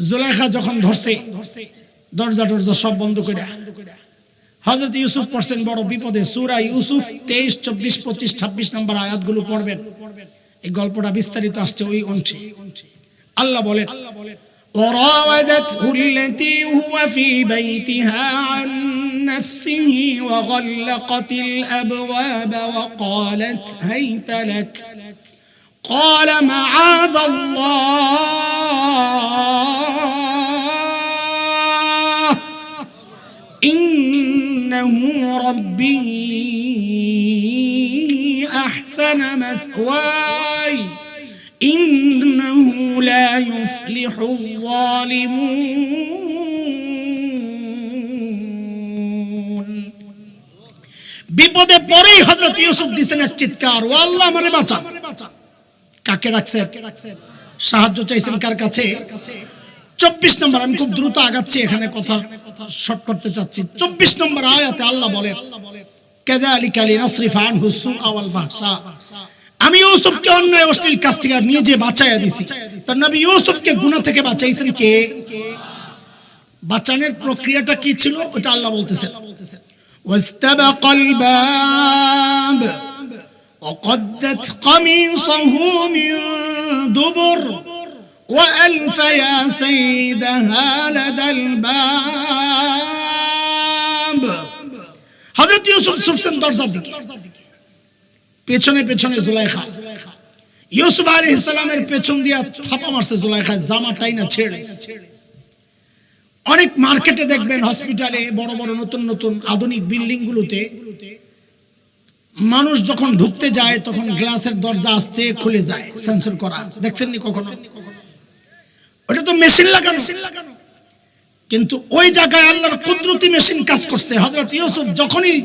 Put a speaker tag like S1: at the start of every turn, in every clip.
S1: জুলাইখা যখন ধরছে দরজা টরজা সব বন্ধ করে হজরত ইউসুফ পড়ছেন বড় বিপদে সুরা ইউসুফ তেইশ চব্বিশ পঁচিশ ছাব্বিশ নম্বর আয়াতগুলো পড়বেন এই গল্পটা বিস্তারিত আসছে ওই অংশে আল্লাহ বলেন
S2: وراودته التي هو في بيتها عن نفسه وغلقت الابواب وقالت هيت لك قال معاذ الله انه ربي احسن مثواي إنه لا يفلح الظالمون
S1: বিপদে পরেই হজরত ইউসুফ দিছেন এক চিৎকার ও আল্লাহ আমারে বাঁচান কাকে রাখছেন? সাহায্য চাইছেন কার কাছে? চব্বিশ নম্বর, আমি খুব দ্রুত আগাচ্ছি এখানে কথা শর্ট করতে চাচ্ছি। চব্বিশ নম্বর আয়াতে আল্লাহ বলেন আমি ইউসুফকে ইউসুফকে থেকে কে? প্রক্রিয়াটা কি ছিল? ওটা আল্লাহ বলতেছেন।
S2: وقدت قميصه من دبر وألف يا سيدها لدى الباب
S1: হযরত ইউসুফ ছুটছেন দরজার দিকে পেছনে পেছনে জুলাইখা ইউসুফ আলাইহিস সালামের পেছন দিয়া থাপা মারছে জুলাইখা জামা টাইনা ছেড়ে অনেক মার্কেটে দেখবেন হসপিটালে বড় বড় নতুন নতুন আধুনিক বিল্ডিং গুলোতে মানুষ যখন ঢুকতে যায়, তখন গ্লাসের দরজা আসতে খুলে যায়, সেন্সর করা। দেখছেন নি কখনো? ওটা তো মেশিন লাগানো। কিন্তু ওই জায়গায় আল্লাহর কুদরতি মেশিন কাজ করছে। হযরত ইউসুফ যখনই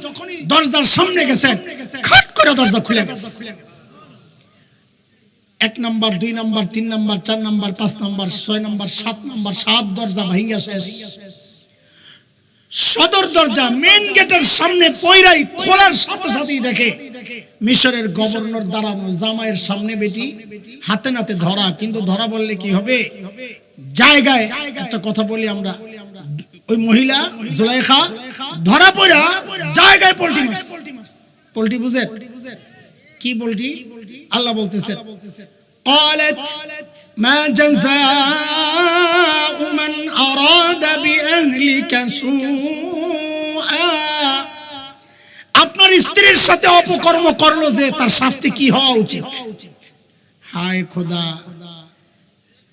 S1: দরজার সামনে গেছেন, খাট করে দরজা খুলে গেছে। এক নাম্বার, দুই নাম্বার, তিন নাম্বার, চার নাম্বার, পাঁচ নাম্বার, ছয় নাম্বার, সাত নাম্বার, সাত দরজা ভাঙ্গা শেষ। সদর দরজা মেন গেটের সামনে পয়রাই খোলার সাথে সাথেই দেখে মিশরের গভর্নর দাঁড়ানো, জামাইয়ের সামনে বেটি, হাতে নাতে ধরা। কিন্তু ধরা বললে কি হবে? জায়গায় একটা কথা বলি আমরা। ওই মহিলা, জুলাইখা, ধরা পড়া জায়গায় পোল্টি মারছে পোল্টি বুঝেন? কি পোল্টি আল্লাহ বলতেছেন।
S2: قالت ما جزاء من أراد بأهلك سوءا
S1: আপনার স্ত্রীর সাথে অপকর্ম করলো যে তার শাস্তি কি হওয়া উচিত হায় খোদা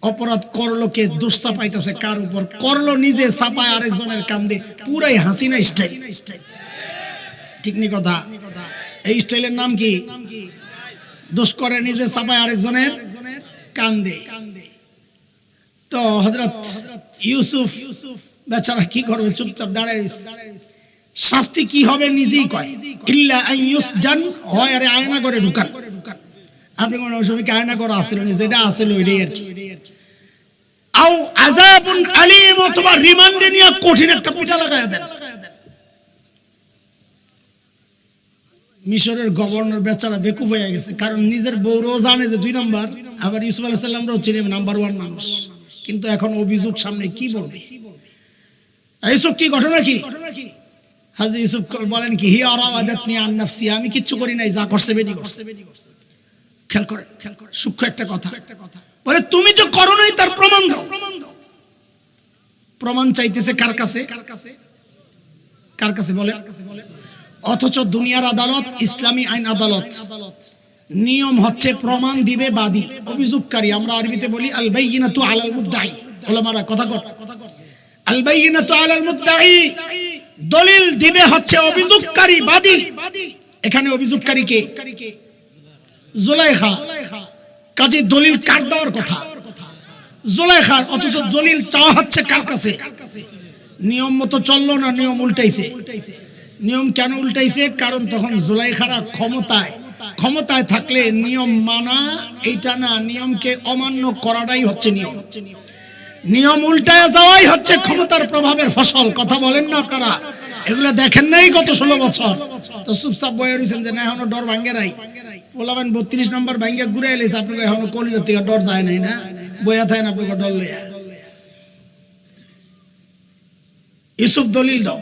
S1: অপরাধ করলো কে দুঃসা পাইতেছে কার উপর করলো নিজে চাপায় আরেকজনের কান্দে পুরাই হাসিনা স্টাইল ঠিক নি কথা এই স্টাইলের নাম কি দোষ করে নিজে চাপায় আরেকজনের কান্দে। তো হযরত ইউসুফ বেচারা কি করবে? চুপচাপ দাঁড়ায় শাস্তি কি হবে নিজেই কয়। ইল্লা আন ইউসজান, হয় আরে আয়না করে ঢুকান। আপনি কোন আয়না করা আসছিল না যেটা আসছিল ওইটাই আর কি। আও আযাবুন আলিম, অথবা রিমান্ডে নিয়ে কঠিন একটা পিটা লাগায় দেন। মিশরের গভর্নর বেচারা বেকুব হয়ে গেছে। কারণ নিজের বউরও জানে যে দুই নাম্বার, আবার ইউসুফ আলাহ সাল্লামরাও চিনে নাম্বার ওয়ান মানুষ। কিন্তু এখন অভিযোগ সামনে কি বলবে? ইউসুফ কি ঘটনা কি? হাজি ইউসুফ বলেন কি, হি আরাওয়াদাত নি আন নাফসি আমি কিচ্ছু করি নাই, যা করছে বেটি করছে। খেয়াল করে করে সূক্ষ্ম একটা কথা। বলে, তুমি যে করো নাই তার প্রমাণ দাও। প্রমাণ চাইতেছে কার কাছে? কার কাছে বলে? অথচ দুনিয়ার আদালত, ইসলামী আইন আদালত। নিয়ম হচ্ছে প্রমাণ দিবে বাদী। অভিযোগকারী, আমরা আরবিতে বলি আল বাইয়িনাতু আলাল মুদ্দাই। ওলামারা, কথা কর আল বাইয়িনাতু আলাল মুদ্দাই। দলিল দিবে হচ্ছে অভিযোগকারী বাদী। এখানে অভিযোগকারী কে? জুলাইখা কাজে দলিল কার দেওয়ার কথা? জুলাইখার অথচ দলিল চাওয়া হচ্ছে কার কাছে? নিয়ম মতো চলল না, নিয়ম উল্টাইছে? নিয়ম কেন উল্টাইছে? কারণ তখন জুলাইখারা ক্ষমতায়। ক্ষমতায় থাকলে নিয়ম মানা, এইটা না, নিয়মকে অমান্য করাটাই হচ্ছে নিয়ম। নিয়ম উল্টায় যাওয়াই হচ্ছে ক্ষমতার প্রভাবের ফসল। কথা বলেন না আপনারা। এগুলো দেখেন নাই গত ষোলো বছর। তো চুপচাপ বয়ে রয়েছেন যে না, এখনও ডর ভাঙ্গে নাই। বলাবেন বত্রিশ নম্বর ভাঙ্গে ঘুরে এলেছে আপনাকে এখনও কলিজার থেকে ডর যায় নাই না? বইয়া থাকেন আপনাকে ডর লইয়া। ইউসুফ দলিল দাও।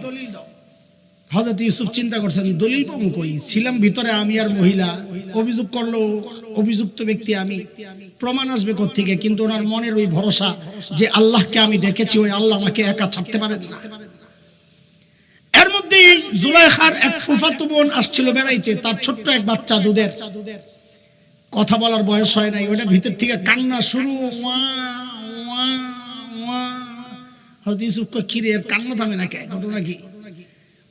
S1: হজরত ইউসুফ চিন্তা করছেন দলিল পাবো কই? ছিলাম ভিতরে আমি আর মহিলা। অভিযোগ করল অভিযুক্ত ব্যক্তি আমি। প্রমাণ আসবে থেকে কিন্তু ওনার মনের ওই ভরসা যে আল্লাহকে আমি ডেকেছি ওই আল্লাহ আমাকে একা ছাড়তে পারেন না। এর মধ্যে জুলাইখার এক ফুফাতো বোন আসছিল বেড়াইতে তার ছোট্ট এক বাচ্চা দুধের। কথা বলার বয়স হয় নাই ওটা ভিতর থেকে কান্না শুরু। ওয়া। হয়তো ইউসুফ কয়, কি রে এর কান্না থামে না কে ঘটনা কি?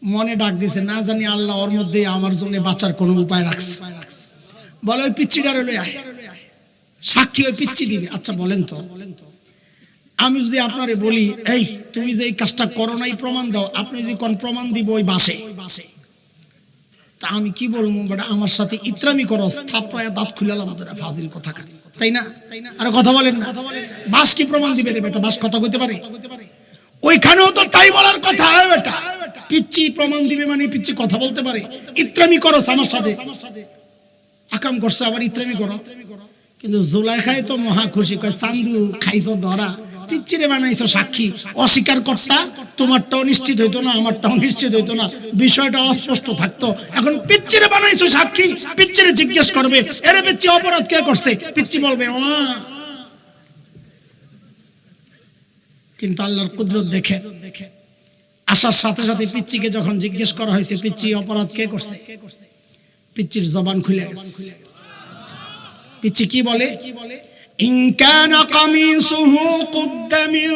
S1: মনে ডাক দিছে, না জানি আল্লাহ ওর মধ্যে আমার জন্য বাঁচার কোনো উপায় রাখছে। বলে, ওই পিচ্ছিটার লই আয়। সাক্ষী ওই পিচ্ছি দিবে। আচ্ছা বলেন তো। আমি যদি আপনারে বলি, এই, তুমি যে এই কাজটা করো নাই প্রমাণ দাও। আপনি যদি কোন প্রমাণ দিব ওই বাসে। তা আমি কি বলব? বেটা আমার সাথে ইত্রামি করো থাপড়ায় দাঁত খুলালাম তোরা ফাজিল কথা তাই না? আর কথা বলেন না। বাস কি প্রমাণ দিবে রে বেটা? বাস কথা কইতে পারে? ওইখানেও তো তাই বলার কথা বেটা। পিচ্ছি প্রমাণ দিবে মানে পিচ্ছি কথা বলতে পারে। ইত্রামি করো আমার সাথে। আকাম করছ, আবার ইত্রামি করো। কিন্তু জুলাইখাই তো মহা খুশি, কয় চান্দু খাইছো ধরা। পিচ্ছিরে বানাইছো সাক্ষী। অস্বীকার কর্তা, তোমারটাও নিশ্চিত হইতো না, আমারটাও নিশ্চিত হইতো না। বিষয়টা অস্পষ্ট থাকতো। এখন পিচ্ছিরে বানাইছো সাক্ষী পিচ্ছিরে জিজ্ঞেস করবে, এরে পিচ্ছি অপরাধ কে করছে? পিচ্ছি বলবে "ওয়া।" কিন্তু আল্লাহর কুদরত দেখে দেখে। আসার সাথে সাথে পিচ্চিকে যখন জিজ্ঞেস করা হয়েছে পিচ্ছি অপরাধ কে করছে পিচ্চির জবান খুলে গেছে পিচ্ছি কি বলে
S2: إن كان قميصه قد من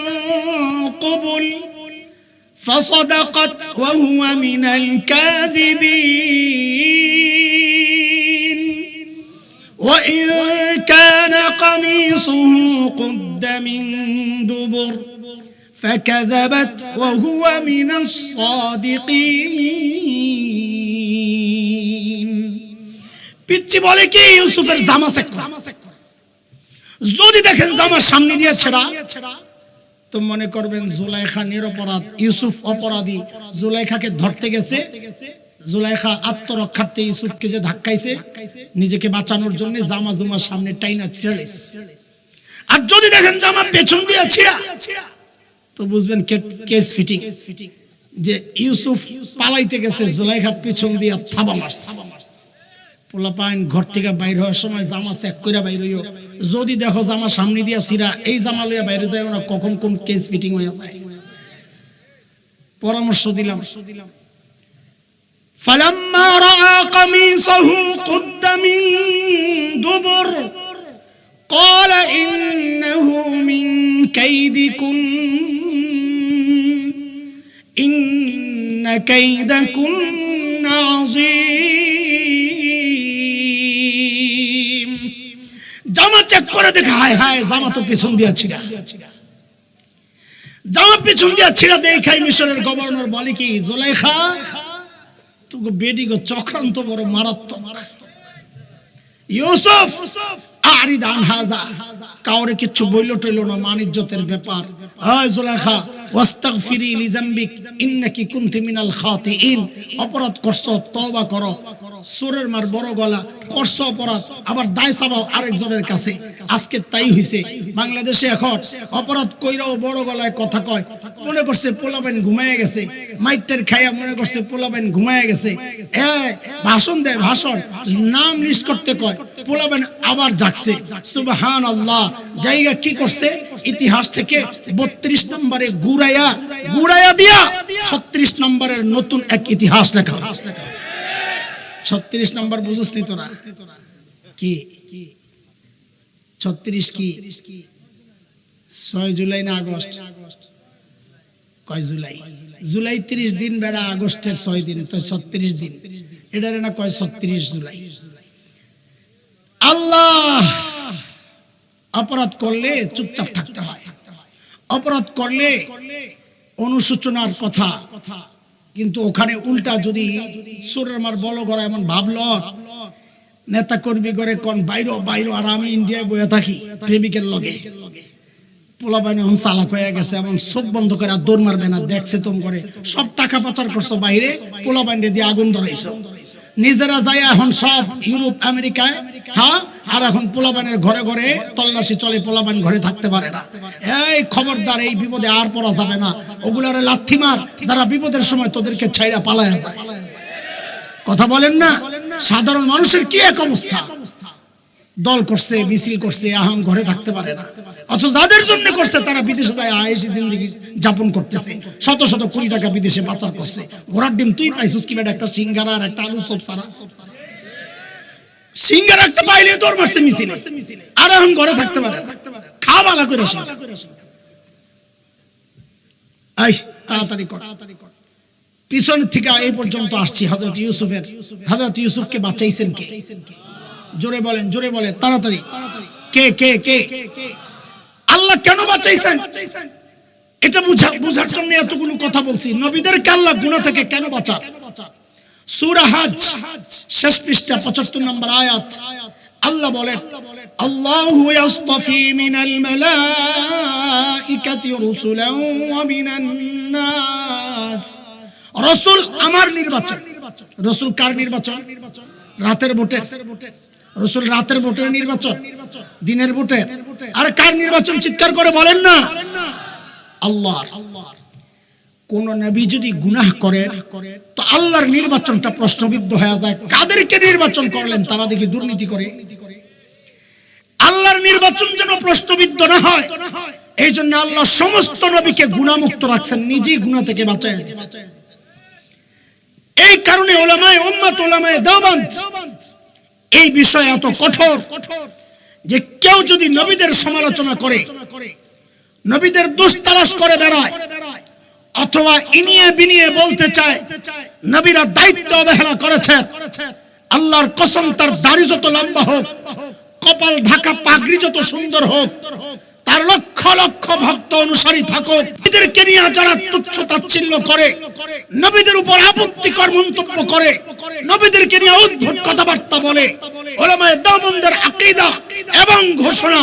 S2: قبل فصدقت وهو من الكاذبين وإن كان قميصه قد من دبر فكذبت وهو من الصادقين
S1: পিচ্ছি বলে কি ইউসুফের জামা চেক কর। যদি দেখেন জামা সামনে দিয়ে ছেড়া তো মনে করবেন জুলাইখা নিরপরাধ ইউসুফ অপরাধী জুলাইখাকে ধরতে গেছে জুলাইখা আত্মরক্ষার্থে ইউসুফকে যে ধাক্কাইছে নিজেকে বাঁচানোর জন্য জামা জুমা সামনে টাইনা ছেড়েছ আর যদি দেখেন জামা পেছন দিয়ে ছিড়া তো বুঝবেন কেস ফিটিং যে ইউসুফ পালাইতে গেছে জুলাইখা পিছন দিয়ে থাবা মারছে পোলাপাইন ঘর থেকে বাইর হওয়ার সময় জামা চেক করে বাইর হইও যদি দেখো জামা সামনে দিয়া সিরা এই জামা লইয়া বাইরে যায় না কখন কোন কেস ফিটিং হয়ে যায় পরামর্শ দিলাম
S2: فلما رأى قميصه قد من دبر قال إنه من كيدكن كيدكن عظيم
S1: জামা চেক করে দেখে হায় হায় জামা তো পিছন দিয়া ছিড়া জামা পিছন দিয়া ছিড়া দেখাই মিশরের গভর্নর বলে কি জোলাইখা তোকে বেডি গো চক্রান্ত বড় মারাত্মক ইউসুফ আরিদ আন হাজা কাউরে কিচ্ছু বইল টইল না মান ইজ্জতের ব্যাপার হয় জুলাইখা ওয়াস্তাগফিরি লিজামবিক ইন্নাকি কুনতি মিনাল খাতিইন অপরাধ করছ, তওবা করো। সুরের মার বড় গলা, করছ অপরাধ, আবার দায় চাবাও আরেকজনের কাছে। আজকে তাই হইছে। বাংলাদেশে এখন অপরাধ কইরাও বড় গলায় কথা কয়। মনে করছে পোলাবেন ঘুমায় গেছে। মাইটের খাইয়া মনে করছে পোলাবেন ঘুমায় গেছে। এ ভাষণ দেয়, ভাষণ। নাম লিস্ট করতে কয়। পোলাবেন আবার জাগছে। সুবহান আল্লাহ জায়গা কি করছে? ইতিহাস থেকে বত্রিশ নম্বরে গুড়াইয়া গুড়াইয়া দিয়া ছত্রিশ নম্বরের নতুন এক ইতিহাস লেখা ছত্রিশ নম্বর বুঝছিস তোরা? কি? ছত্রিশ কি? ছয় জুলাই না আগস্ট? কয় জুলাই? জুলাই তিরিশ দিন বেড়া আগস্টের ছয় দিন, তো ছত্রিশ দিন। এটারে না কয় ছত্রিশ জুলাই? আল্লাহ! অপরাধ করলে চুপচাপ থাকতে হয়। অপরাধ করলে অনুসূচনার কথা। কিন্তু ওখানে উল্টা যদি সুরের মার বল করা এমন ভাবল নেতা কর্মী করে কোন বাইর বাইর আর আমি ইন্ডিয়ায় বয়ে থাকি প্রেমিকের লগে। এখন চালাক হয়ে গেছে চোখ বন্ধ করে আর দৌড় মারবে না, দেখছে করে। সব টাকা পাচার করছ বাইরে দিয়ে আগুন ধরাইছো। নিজেরা এখন সব ইউরোপ, আমেরিকায় হ্যাঁ? আর এখন পোলাবানের ঘরে ঘরে তল্লাশি চলে পোলাবান ঘরে থাকতে পারে না। এই খবরদার, এই বিপদে আর পড়া যাবে না। ওগুলারে লাথি মার, যারা বিপদের সময় তোদেরকে ছাইড়া পালায়া যায়। কথা বলেন না? সাধারণ মানুষের কি এক অবস্থা? দল করছে, মিছিল করছে, আহাম ঘরে থাকতে পারে না। অথচ যাদের জন্য করছে, তারা বিদেশে যায় আয়েসি জিন্দগি যাপন করতেছে। শত শত কোটি টাকা বিদেশে পাচার করছে। ঘোড়ার ডিম তুই পাইছিস কি একটা সিঙ্গারা আর একটা আলু সব সারা সিঙ্গারা একটা পাইলে তোর মারছে মিছিলে। আর এখন ঘরে থাকতে পারে না। খা বালা করে সিঙ্গারা। এই তাড়াতাড়ি কর। পিছন থেকে এই পর্যন্ত আসছি, হযরত ইউসুফের। হযরত ইউসুফকে বাঁচাইছেন কে? জোরে বলেন জোরে বলেন, তাড়াতাড়ি। কে কে কে? আল্লাহ কেন বাঁচাইছেন? এটা বুঝা বুঝার জন্য এতগুলো কথা বলছি। নবীদেরকে আল্লাহ গুনাহ থেকে কেন বাঁচান? সূরা হজ, শেষ পৃষ্ঠা 75 নম্বর আয়াত। আল্লাহ বলেন, আল্লাহু ইয়াসতাফি মিনাল মালাইকাতি রাসূলান ওয়া মিনান নাস। রাসূল আমার নির্বাচন রাসূল কার নির্বাচন রাতের ভোটে। রসুল রাতের ভোটের নির্বাচন দিনের ভোটে। আর কার নির্বাচন? চিৎকার করে বলেন না। আল্লাহর। কোন নবী যদি গুনাহ করে তো আল্লাহর নির্বাচনটা প্রশ্নবিদ্ধ হয়ে যায়। কাদেরকে নির্বাচন করলেন? তারা দেখি দুর্নীতি করে। আল্লাহর নির্বাচন যেন প্রশ্নবিদ্ধ না হয়, এই জন্য আল্লাহ সমস্ত নবীকে গুণামুক্ত রাখছেন, নিজেই গুণা থেকে বাঁচায়। এই কারণে ওলামায়, উম্মত ওলামায় দেওবান্ত এই বিষয়ে এত কঠোর যে কেউ যদি নবীদের সমালোচনা করে, নবীদের তালাশ করে বেড়ায়, অথবা ইনিয়ে বিনিয়ে বলতে চায়, নবীরা দায়িত্ব অবহেলা করেছেন, আল্লাহর কসম তার দাড়ি যত লম্বা হোক, কপাল ঢাকা পাগড়ি যত সুন্দর হোক তার লক্ষ লক্ষ ভক্ত অনুসারী থাকুক এদেরকে নিয়ে যারা তুচ্ছ তাচ্ছিল্য করে, নবীদের উপর আপত্তিকর মন্তব্য করে, নবীদেরকে নিয়ে অদ্ভুত কথাবার্তা বলে। ওলামায়ে দামনদের আকীদা এবং ঘোষণা,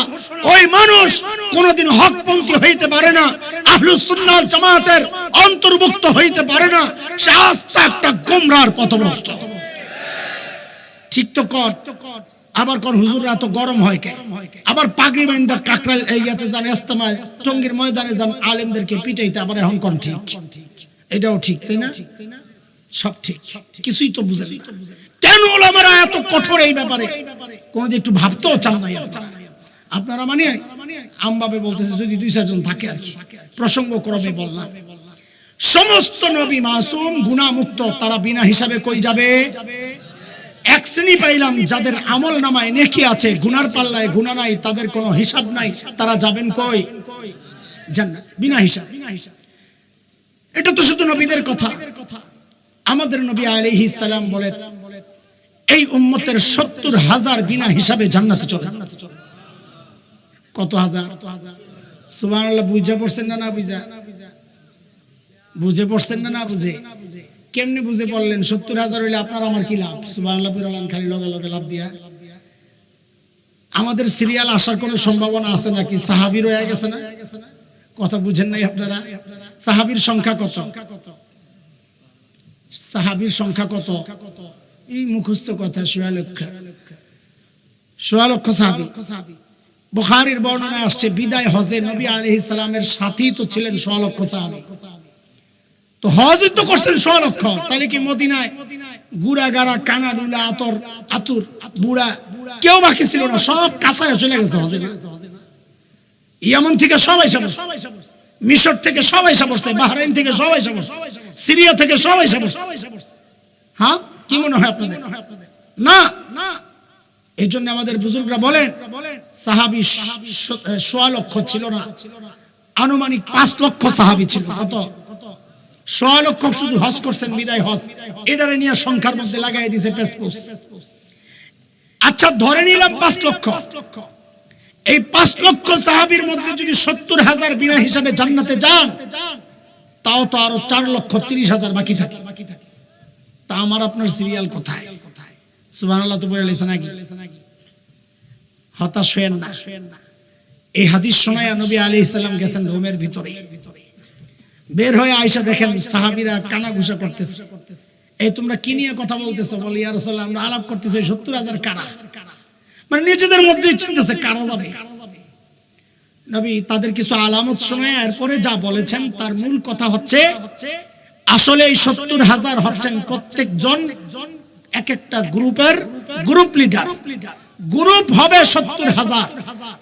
S1: ওই মানুষ কোনোদিন হকপন্থী হইতে পারে না, আহলুস সুন্নাহ জামাতের অন্তর্ভুক্ত হইতে পারে না, সে আস্তে একটা গোমরার পথভ্রষ্ট। ঠিক তো কর? আবার কোন হুজুররা তো গরম হয় কে? আবার পাগড়ি বাইন্দা কাকরা ইয়াতে যান ইস্তেমায় টঙ্গির ময়দানে যান, আলেমদেরকে পিটাইতে আবার এখন কোন ঠিক। এটাও ঠিক, তাই না? সব ঠিক। কিছুই তো বুঝেন না। কেন ওলামারা এত কঠোর এই ব্যাপারে? কোনদিন একটু ভাবতেও চান নাই আপনারা। মানে আমভাবে বলতেছে, যদি দুই, চারজন থাকে আর কি। প্রসঙ্গ ক্রমে বললাম। সমস্ত নবী মাসুম গুণামুক্ত, তারা বিনা হিসাবে কই যাবে? এক শ্রেণি পাইলাম যাদের আমল নামায় নেকি আছে, গুনার পাল্লায় গুণা নাই, তাদের কোনো হিসাব নাই, তারা যাবেন কই? জান্নাত, বিনা হিসাব। বিনা হিসাব এটা তো শুধু নবীদের কথা। আমাদের নবী আলাইহিস সালাম বলেন এই উম্মতের সত্তর হাজার বিনা হিসাবে জান্নাতে চলে। কত হাজার? সুবহানাল্লাহ, বুঝে পড়ছেন না না বুঝা? বুঝে পড়ছেন না না বুঝে? কেমনি বুঝে পড়লেন? সত্তর হাজার হইলে আপনার আমার কি লাভ? সুবহানাল্লাহ পিরালান খালি লগে লগে লাভ দিয়া। আমাদের সিরিয়াল আসার কোনো সম্ভাবনা আছে নাকি? সাহাবি রয়ে গেছে না? কথা বুঝেন নাই আপনারা? সাহাবির সংখ্যা কত? সাহাবির সংখ্যা কত? এই মুখস্থ কথা সোয়া লক্ষ। সোয়া লক্ষ সাহাবি। বুখারীর বর্ণনায় আসছে, বিদায় হজে নবী আলাইহিস সালামের সাথী তো ছিলেন সোয়া লক্ষ সাহাবি। তো হজ তো করছেন সোয়া তাহলে কি মদিনায় গুড়া গাড়া কানা দুলা আতর, আতুর, বুড়া, কেউ বাকি ছিল না, সব কাঁচায় চলে গেছে হজে ইয়ামন থেকে সবাই পড়ছে। মিশর থেকে সবাই পড়ছে, বাহরাইন থেকে সবাই পড়ছে, সিরিয়া থেকে সবাই পড়ছে। হ্যাঁ? কি মনে হয় আপনাদের? না। না এই জন্য আমাদের বুজুর্গরা বলেন, সাহাবি সোয়া লক্ষ ছিল না। আনুমানিক পাঁচ লক্ষ সাহাবি ছিল। কত? লক্ষ শুধু হজ করছেন, বিদায় হজ। এটারে নিয়ে সংখ্যার মধ্যে লাগাই দিছে পেসপুস। আচ্ছা ধরে নিলাম পাঁচ লক্ষ। এই পাঁচ লক্ষ সাহাবির মধ্যে যদি সত্তর হাজার বিনা হিসাবে জান্নাতে যান, তাও তো আরও চার লক্ষ তিরিশ হাজার বাকি থাকে। তা আমার আপনার সিরিয়াল কোথায়? সুবহানাল্লাহ তো বলে লেছে নাকি হতাশ হয়েন না। এই হাদিস শোনায় নবী আলাইহিস সালাম গেছেন রোমের ভিতরে। বের হয়ে আয়সা দেখেন সাহাবীরা কানা ঘুষা করতেছে। এই তোমরা কি নিয়ে কথা বলতেছো? বলে, ইয়া রাসূলুল্লাহ, আমরা আলাপ করতেছি সত্তর হাজার কারা? মানে নিজেদের মধ্যেই চিন্তাছে কারা যাবে। নবী তাদের কিছু আলামত শোনায়, এরপরে যা বলেছেন তার মূল কথা হচ্ছে, আসলে এই সত্তর হাজার হচ্ছেন প্রত্যেকজন এক একটা গ্রুপের গ্রুপ লিডার। গ্রুপ হবে সত্তর হাজার।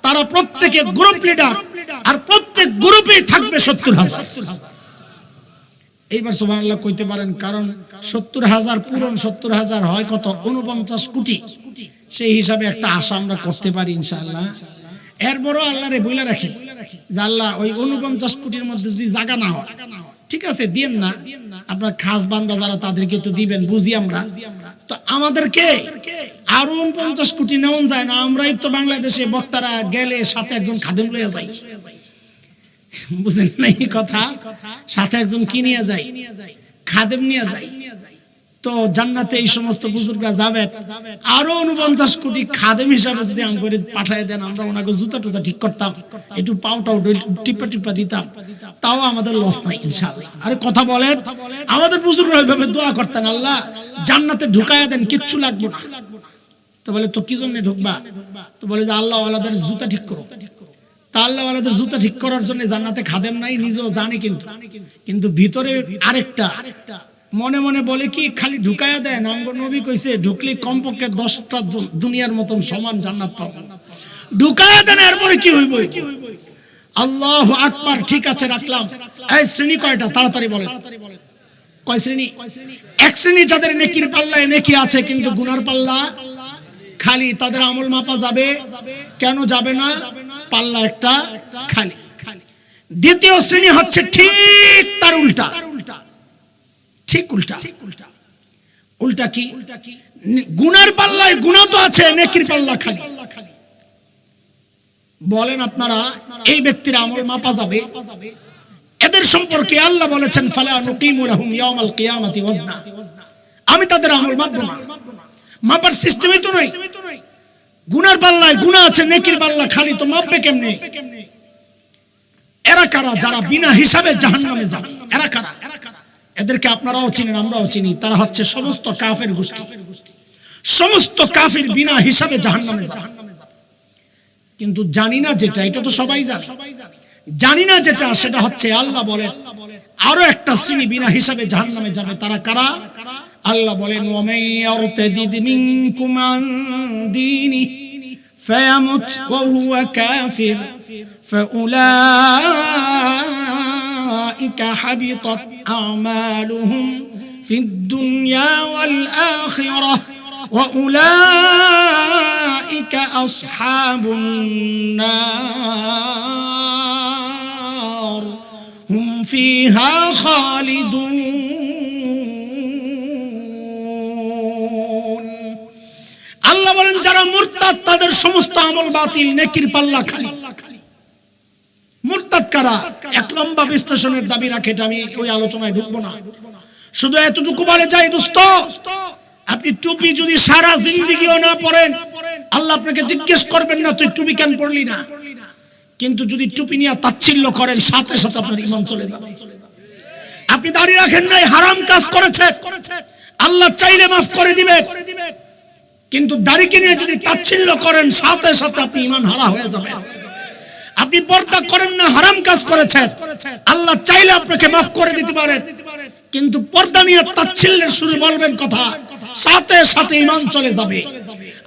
S1: তারা প্রত্যেকে গ্রুপ লিডার। আর প্রত্যেক গ্রুপেই থাকবে সত্তর হাজার। এইবার সুবাহ আল্লাহ কইতে পারেন, কারণ সত্তর হাজার, পূরণ সত্তর হাজার হয় কত? উনপঞ্চাশ কোটি। সেই হিসাবে একটা আশা আমরা করতে পারি ইনশাআল্লাহ। এরপরও আল্লাহ রে বইলা রাখি যে আল্লাহ ওই উনপঞ্চাশ কোটির মধ্যে যদি জায়গা না হয়, ঠিক আছে, দিয়েন না। আপনার খাস বান্দা যারা তাদেরকে তো দিবেন, বুঝি আমরা। তো আমাদেরকে আরও উনপঞ্চাশ কোটি নেওয়া যায় না। আমরাই তো বাংলাদেশে বক্তারা গেলে সাথে একজন খাদেম লইয়া যাই। বুঝেন নাই কথা? সাথে একজন কি নিয়ে যায়? খাদেম নিয়ে যায়। তো জান্নাতে এই সমস্ত বুজুর্গরা যাবে। আরও উনপঞ্চাশ কোটি খাদেম হিসাবে যদি আম করে পাঠায় দেন, আমরা ওনাকে জুতা টুতা ঠিক করতাম, একটু পাউটাও টিপা টিপা দিতাম। তাও আমাদের লস নাই, ইনশাআল্লাহ। আরে কথা বলেন। আমাদের বুজুর্গরা ওইভাবে দোয়া করতেন, আল্লাহ জান্নাতে ঢুকায়া দেন, কিচ্ছু লাগবে না। তো বলে তো কি জন্য ঢুকবা? তো বলে যে, আল্লাহ আলাদের জুতা ঠিক করো। বলে কমপক্ষে দশটা দুনিয়ার মতন সমান জান্নাত ঢুকায়া দেন, এরপরে কি হইব? আল্লাহ আকবার, ঠিক আছে, রাখলাম। এই শ্রেণি কয়টা? তাড়াতাড়ি বলেন। কয় শ্রেণি? এক শ্রেণি যাদের নেকির পাল্লায় নেকি আছে, কিন্তু গুনার পাল্লা, খালি তাদের আমল মাপা যাবে। কেন যাবে না? পাল্লা একটা খালি দ্বিতীয় শ্রেণি হচ্ছে ঠিক তার উল্টা। ঠিক উল্টা। উল্টা কি? গুনার পাল্লায় গুণা তো আছে, নেকির পাল্লা খালি। বলেন আপনারা, এই ব্যক্তির আমল মাপা যাবে? এদের সম্পর্কে আল্লাহ বলেছেন, ফালা নুকিমু লাহুম ইয়াউমাল কিয়ামাতি ওয়াজনা। আমি তাদের আমল মাপবো না। মাপার সিস্টেমই তো নাই গুনার পাল্লায় গুনাহ আছে, নেকির পাল্লা, খালি তো মাপবে কেমনে? এরা কারা? যারা বিনা হিসাবে জাহান্নামে যাবে। এরা কারা? এদেরকে আপনারাও চিনেন, আমরাও চিনি। তারা হচ্ছে সমস্ত কাফের গোষ্ঠী। সমস্ত কাফের বিনা হিসাবে জাহান্নামে যাবে। কিন্তু জানি না যেটা, এটা তো সবাই জানে। জানি না যেটা, সেটা হচ্ছে আল্লাহ বলেন, আরও একটা শ্রেণি বিনা হিসাবে জাহান্নামে যাবে। তারা কারা? আল্লাহ বলেন, ওয়ামাই ইয়ারতাদিদ মিনকুম আন দীনি فيمت وهو كافر فأولئك حبطت أعمالهم في الدنيا والآخرة وأولئك أصحاب النار هم فيها خالدون আল্লাহ বলেন, যারা মুরতাদ, তাদের সমস্ত আমল বাতিল, নেকির পাল্লা খালি। মুরতাদ কারা? এক লম্বা বিশ্লেষণের দাবি রাখে, এটা আমি ওই আলোচনায় ঢুকবো না। শুধু এতটুকু বলে যাই, দোস্ত, আপনি টুপি যদি সারা জিন্দিগিও না পড়েন আল্লাহ আপনাকে জিজ্ঞেস করবেন না, তুই টুপি কেন পড়লি না? কিন্তু যদি টুপি নিয়ে তাচ্ছিল্য করেন, সাথে সাথে আপনার ইমান চলে যাবে। আপনি দাঁড়িয়ে রাখেন নাই, হারাম কাজ করেছে আল্লাহ চাইলে মাফ করে দিবে কিন্তু দাড়িকে নিয়ে যদি তাচ্ছিল্য করেন, সাথে সাথে আপনি ইমান হারা হয়ে যাবে আপনি পর্দা করেন না, হারাম কাজ করেছেন। আল্লাহ চাইলে আপনাকে মাফ করে দিতে পারেন কিন্তু পর্দা নিয়ে তাচ্ছিল্যের শুরু বলবেন কথা, সাথে সাথে ইমান চলে যাবে।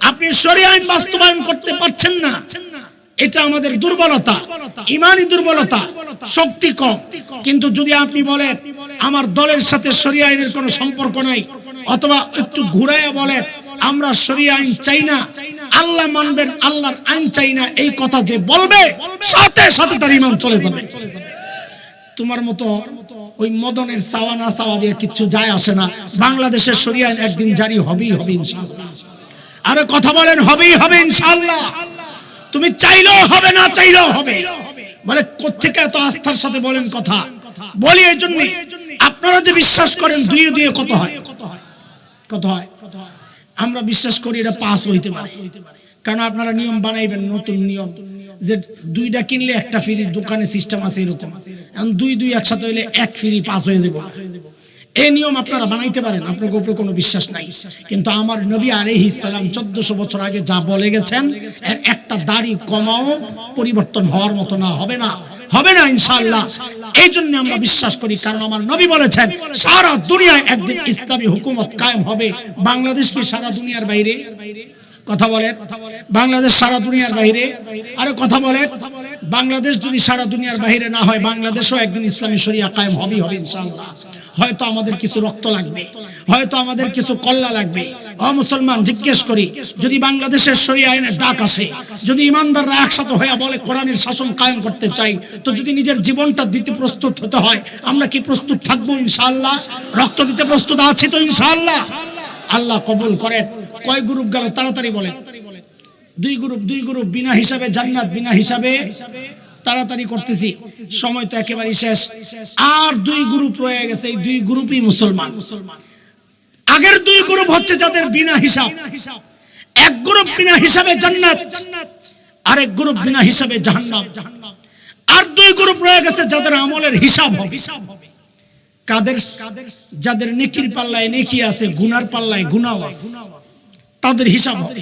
S1: আপনি শরীয় আইন বাস্তবায়ন করতে পারছেন না। এটা আমাদের দুর্বলতা। ইমানই দুর্বলতা। শক্তি কম। কিন্তু যদি আপনি বলেন, আমার দলের সাথে শরীয় আইনের কোনো সম্পর্ক নাই, অথবা একটু ঘুরাইয়া বলেন আমরা শরীয় আইন চাই না। আল্লাহ মানবেন, আল্লাহর আইন চাই না। এই কথা যে বলবে, সাথে সাথে তার ইমান চলে যাবে। তোমার মতো ওই মদনের চাওয়া না চাওয়া দিয়ে কিচ্ছু যায় আসে না। বাংলাদেশের শরীয় আইন একদিন জারি হবেই হবে ইনশাআল্লাহ। আরে কথা বলেন, হবেই হবে ইনশাআল্লাহ। তুমি চাইলেও হবে না, চাইলেও হবে। বলে কোথেকে এত আস্থার সাথে বলেন কথা? বলি এই জন্য। আপনারা যে বিশ্বাস করেন, দুই দুই কত হয়? কত হয়? আমরা বিশ্বাস করি এটা পাস হইতে পারে। কারণ আপনারা নিয়ম বানাইবেন, নতুন নিয়ম, যে দুইটা কিনলে একটা ফ্রি দোকানে সিস্টেম আছে এরকম। এখন দুই দুই একসাথে হইলে এক ফ্রি পাস হয়ে যাবে। এই নিয়ম আপনারা বানাইতে পারেন আপনার উপরে কোনো বিশ্বাস নাই। কিন্তু আমার নবী আলাইহি সালাম চোদ্দশো বছর আগে যা বলে গেছেন, এর একটা দাড়ি কমাও, পরিবর্তন হওয়ার মতো না, হবে না। হবে না ইনশাআল্লাহ। এই জন্য আমরা বিশ্বাস করি কারণ আমার নবী বলেছেন সারা দুনিয়ায় একদিন ইসলামী হুকুমত কায়েম হবে। বাংলাদেশ কি সারা দুনিয়ার বাইরে? কথা বলে বাংলাদেশ সারা দুনিয়ার বাইরে? আরে কথা বলে বাংলাদেশ যদি সারা দুনিয়ার বাইরে না হয় বাংলাদেশও একদিন ইসলামী শরিয়া কায়েম হবে হবে ইনশাআল্লাহ। হয়তো আমাদের কিছু রক্ত লাগবে, হয়তো আমাদের কিছু কল্লা লাগবে। ও মুসলমান, জিজ্ঞেস করি, যদি বাংলাদেশের শরিয়া আইনের ডাক আসে, যদি ইমানদাররা একসাথে হয়ে বলে কোরআনের শাসন কায়েম করতে চাই, তো যদি নিজের জীবনটা দিতে প্রস্তুত হতে হয়, আমরা কি প্রস্তুত থাকব ইনশাআল্লাহ? রক্ত দিতে প্রস্তুত আছি তো ইনশাআল্লাহ? আল্লাহ কবুল করেন। কয় গ্রুপ গেল? তাড়াতাড়ি বলে দুই গ্রুপ দুই গ্রুপ, বিনা হিসাবে জান্নাত, বিনা হিসাবে তাড়াতাড়ি করতেছি। সময় তো একেবারে শেষ। আর দুই গ্রুপ রয়ে গেছে। এই দুই গ্রুপই মুসলমান। আগের দুই গ্রুপ হচ্ছে যাদের বিনা হিসাব। এক গ্রুপ বিনা হিসাবে জান্নাত। আরেক গ্রুপ বিনা হিসাবে জাহান্নাম। আর দুই গ্রুপ রয়ে গেছে যাদের আমলের হিসাব হবে। কাদের যাদের নেকির পাল্লায় নেকি আছে, গুনার পাল্লায় গুনাও আছে তাদের হিসাব হবে।